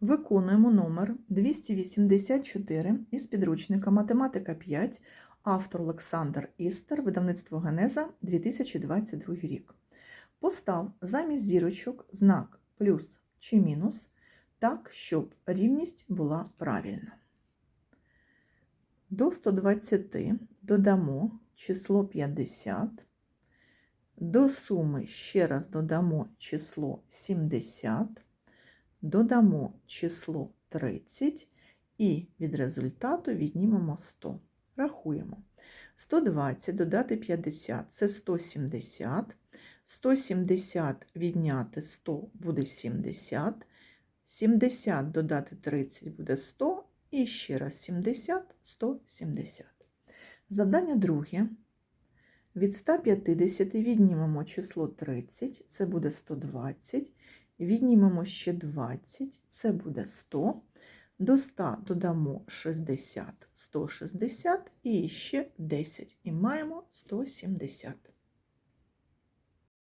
Виконуємо номер 284 із підручника Математика 5, автор Олександр Істер, видавництво Генеза 2022 рік. Постав замість зірочок знак плюс чи мінус, так, щоб рівність була правильна. До 120 додамо число 50, до суми ще раз додамо число 70, додамо число 30 і від результату віднімемо 100. Рахуємо. 120 додати 50 це 170. 170 відняти 100 буде 70. 70 додати 30 буде 100. І ще раз 70, 170. Завдання друге. Від 150 віднімемо число 30, це буде 120. Віднімемо ще 20, це буде 100. До 100 додамо 60, 160 і ще 10. І маємо 170.